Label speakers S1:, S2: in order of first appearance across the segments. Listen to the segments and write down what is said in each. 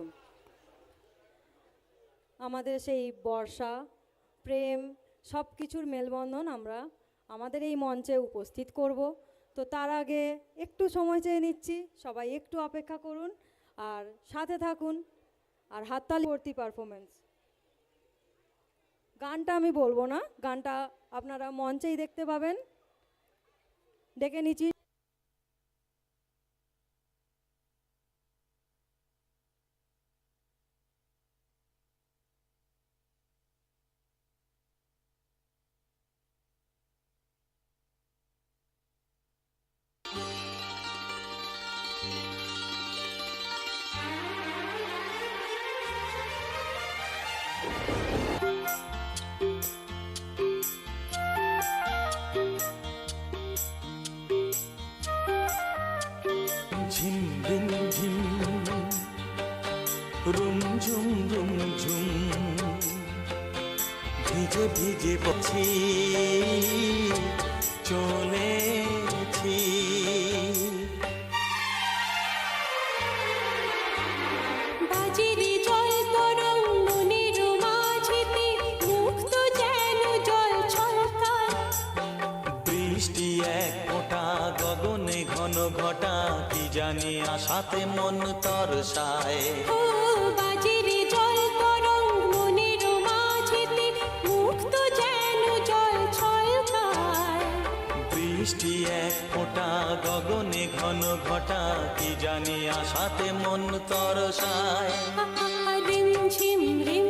S1: একদম আমাদের সেই বর্ষা, প্রেম সব কিছুর মেলবন্ধন আমরা আমাদের এই মঞ্চে উপস্থিত করব। তো তার আগে একটু সময় চেয়ে নিচ্ছি, সবাই একটু অপেক্ষা করুন আর সাথে থাকুন আর হাততালি ভর্তি পারফরমেন্স গানটা আমি বলব না, গানটা আপনারা মঞ্চেই দেখতে পাবেন। ডেকে নিচ্ছি
S2: রুম ঝুম রুম ঝুম। ভিজে ভিজে পছি চলেছি। ঘন ঘটা কি জানি আশাতে মন তরসায়।
S3: ও বাজিরে জল তরঙ্গ মনের মাঝেতে মুক্ত যেন জল ছলকায়
S2: বৃষ্টি এক ফোঁটা গগনে ঘন ঘটা কি জানি আশাতে মন তরসায়।
S3: রিম ঝিম রিম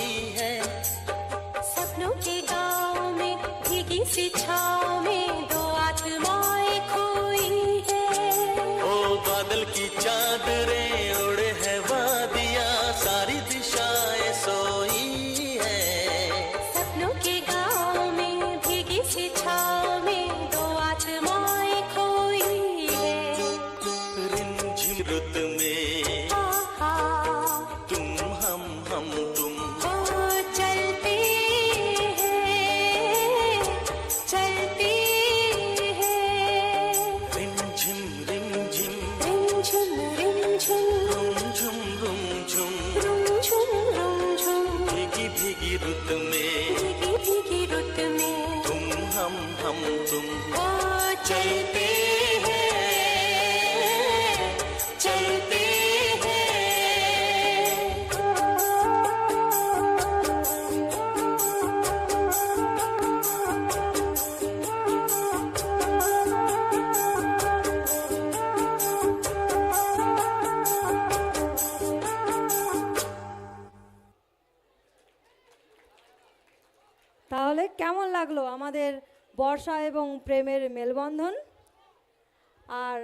S1: লাগল আমাদের বর্ষা এবং প্রেমের মেলবন্ধন। আর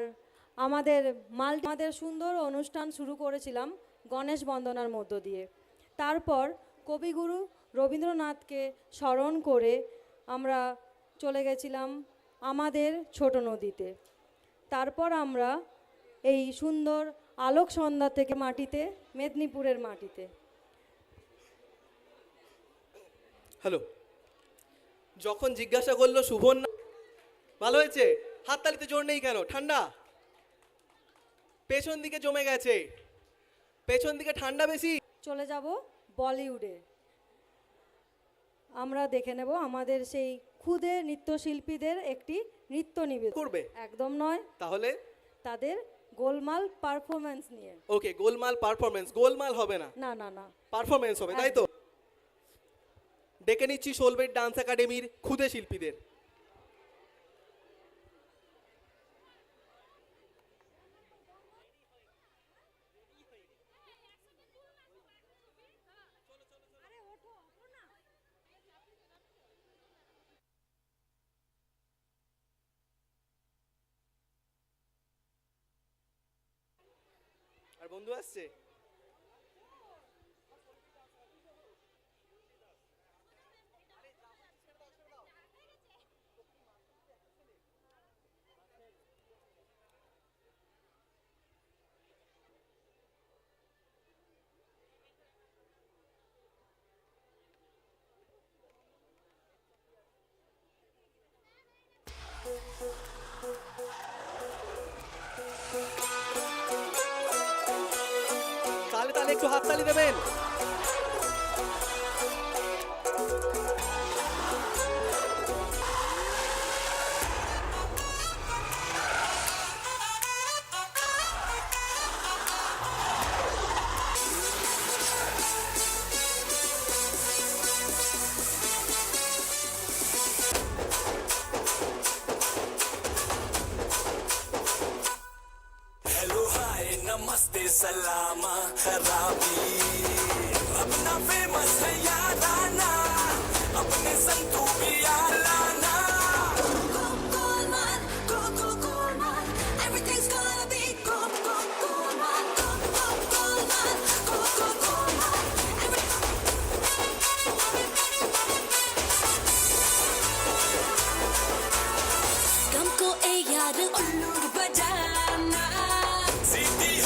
S1: আমাদের মাল আমাদের সুন্দর অনুষ্ঠান শুরু করেছিলাম গণেশ বন্দনার মধ্য দিয়ে। তারপর কবিগুরু রবীন্দ্রনাথকে স্মরণ করে আমরা চলে গেছিলাম আমাদের ছোট নদীতে। তারপর আমরা এই সুন্দর আলোক সন্ধ্যা থেকে মাটিতে, মেদিনীপুরের মাটিতে।
S4: হ্যালো যখন জিজ্ঞাসা করল শুভন ভালো হয়েছে? হাততালিতে জোর নেই কেন? ঠান্ডা? পেছন দিকে জমে গেছে। পেছন দিকে ঠান্ডা বেশি?
S1: চলে যাব বলিউডে। আমরা দেখে নেব আমাদের সেই ক্ষুদে নৃত্যশিল্পীদের একটি নৃত্য নিবেদন।
S4: করবে।
S1: একদম নয়।
S4: তাহলে?
S1: তাদের গোলমাল পারফরমেন্স নিয়ে।
S4: ওকে গোলমাল পারফরমেন্স গোলমাল হবে না।
S1: না না না।
S4: পারফরমেন্স হবে তাই তো? ডেকে নিচ্ছি সোলবেট ডান্স একাডেমির ক্ষুদে শিল্পীদের। আর বন্ধু আসছে? তাহলে একটু হাততালি দেবেন।
S5: सलामा खराबी अपना फेमस है यार